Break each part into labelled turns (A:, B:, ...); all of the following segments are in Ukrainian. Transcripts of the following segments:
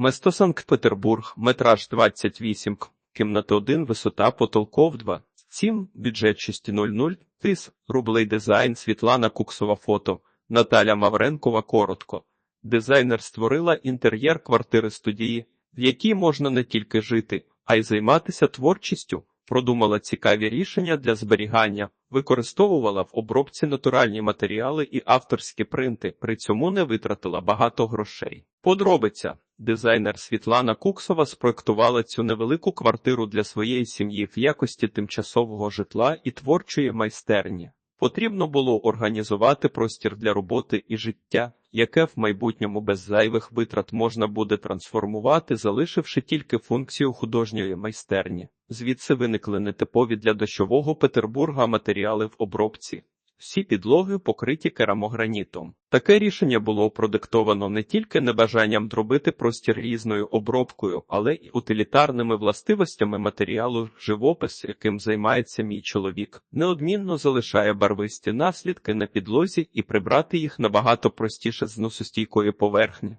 A: Место Санкт-Петербург, метраж 28, к- кімната 1, висота потолков 2. 7, бюджет 600, тис, рублей дизайн, Світлана Куксова фото, Наталя Мавренкова коротко. Дизайнер створила інтер'єр квартири студії, в якій можна не тільки жити, а й займатися творчістю. Продумала цікаві рішення для зберігання, використовувала в обробці натуральні матеріали і авторські принти, при цьому не витратила багато грошей. Подробиця. Дизайнер Світлана Куксова спроектувала цю невелику квартиру для своєї сім'ї в якості тимчасового житла і творчої майстерні. Потрібно було організувати простір для роботи і життя, яке в майбутньому без зайвих витрат можна буде трансформувати, залишивши тільки функцію художньої майстерні. Звідси виникли нетипові для дощового Петербурга матеріали в обробці. Всі підлоги покриті керамогранітом. Таке рішення було продиктовано не тільки небажанням дробити простір різною обробкою, але й утилітарними властивостями матеріалу живопис, яким займається мій чоловік, неодмінно залишає барвисті наслідки на підлозі і прибрати їх набагато простіше з носостійкої поверхні.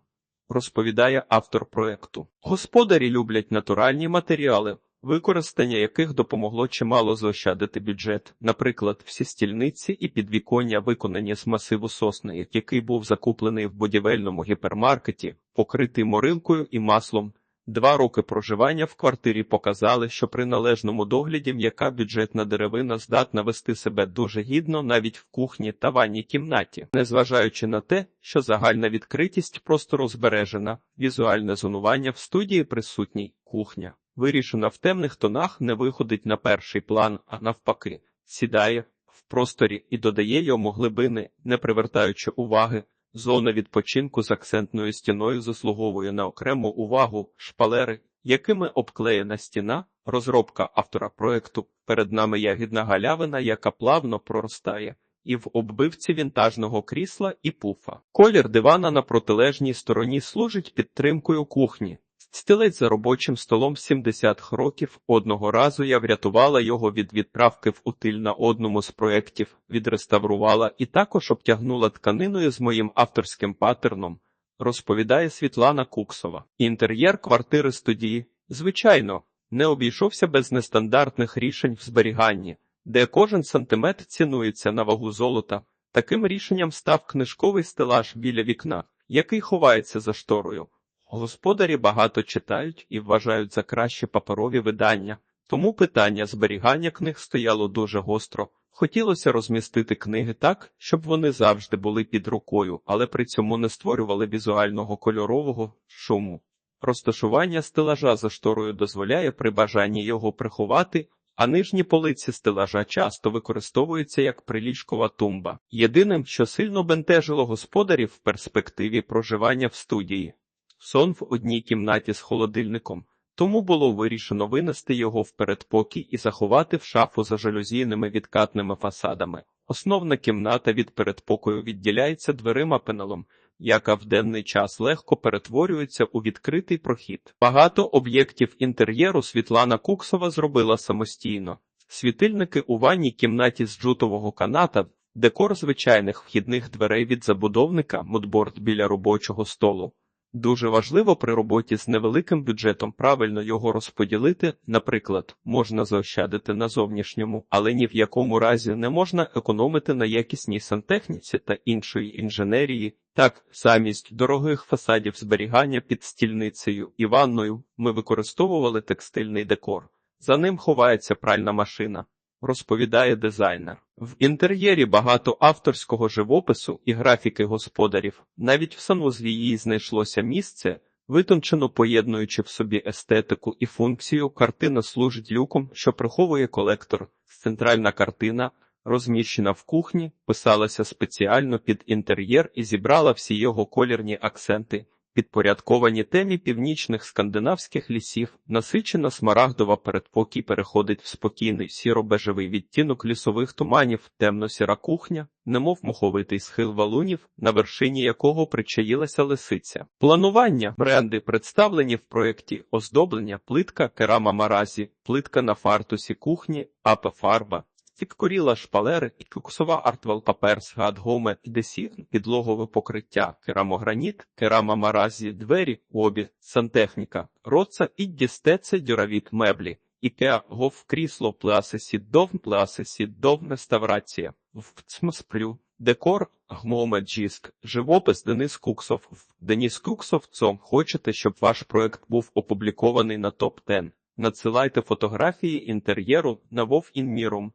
A: Розповідає автор проекту. Господарі люблять натуральні матеріали, використання яких допомогло чимало заощадити бюджет. Наприклад, всі стільниці і підвіконня виконані з масиву сосни, який був закуплений в будівельному гіпермаркеті, покритий морилкою і маслом. Два роки проживання в квартирі показали, що при належному догляді м'яка бюджетна деревина здатна вести себе дуже гідно навіть в кухні та ванній кімнаті, незважаючи на те, що загальна відкритість простору збережена, візуальне зонування в студії присутній, кухня, вирішена в темних тонах, не виходить на перший план, а навпаки, сідає в просторі і додає йому глибини, не привертаючи уваги. Зона відпочинку з акцентною стіною заслуговує на окрему увагу шпалери, якими обклеєна стіна, розробка автора проекту. Перед нами ягідна галявина, яка плавно проростає, і в оббивці вінтажного крісла і пуфа. Колір дивана на протилежній стороні служить підтримкою кухні. Стілець за робочим столом 70 років. Одного разу я врятувала його від відправки в утиль на одному з проєктів, відреставрувала і також обтягнула тканиною з моїм авторським паттерном, розповідає Світлана Куксова. Інтер'єр квартири студії, звичайно, не обійшовся без нестандартних рішень в зберіганні, де кожен сантиметр цінується на вагу золота. Таким рішенням став книжковий стелаж біля вікна, який ховається за шторою. Господарі багато читають і вважають за краще паперові видання, тому питання зберігання книг стояло дуже гостро. Хотілося розмістити книги так, щоб вони завжди були під рукою, але при цьому не створювали візуального кольорового шуму. Розташування стелажа за шторою дозволяє при бажанні його приховати, а нижні полиці стелажа часто використовуються як приліжкова тумба. Єдиним, що сильно бентежило господарів в перспективі проживання в студії сон в одній кімнаті з холодильником, тому було вирішено винести його в передпокій і заховати в шафу за жалюзійними відкатними фасадами. Основна кімната від передпокою відділяється дверима пеналом, яка в денний час легко перетворюється у відкритий прохід. Багато об'єктів інтер'єру Світлана Куксова зробила самостійно. Світильники у ванній кімнаті з джутового каната, декор звичайних вхідних дверей від забудовника, мудборд біля робочого столу. Дуже важливо при роботі з невеликим бюджетом правильно його розподілити. Наприклад, можна заощадити на зовнішньому, але ні в якому разі не можна економити на якісній сантехніці та іншої інженерії. Так, замість дорогих фасадів зберігання під стільницею і ванною ми використовували текстильний декор. За ним ховається пральна машина. Розповідає дизайнер. В інтер'єрі багато авторського живопису і графіки господарів. Навіть в санвузлі її знайшлося місце, витончено поєднуючи в собі естетику і функцію, картина служить люком, що приховує колектор. Центральна картина, розміщена в кухні, писалася спеціально під інтер'єр і зібрала всі його колірні акценти. Підпорядковані темі північних скандинавських лісів, насичена смарагдова передпокій переходить в спокійний сіро-бежевий відтінок лісових туманів, темно-сіра кухня, немов моховитий схил валунів, на вершині якого причаїлася лисиця. Планування бренди представлені в проєкті оздоблення, плитка керама маразі, плитка на фартусі кухні, апе фарба. Фіккоріла шпалери, куксова артвел паперс, гадгоме, десір, підлогове покриття, керамограніт, керамамаразі, двері, обі, сантехніка, роца і дістеце дюравіт меблі. Ікеа, гов, крісло, пласи, довн, пласи, довн, реставрація, вцмсплю, декор, гмоме, джіск, живопис Денис Куксов. Деніс Куксов, цом, хочете, щоб ваш проект був опублікований на топ-10? Надсилайте фотографії інтер'єру на Вов Інмірум.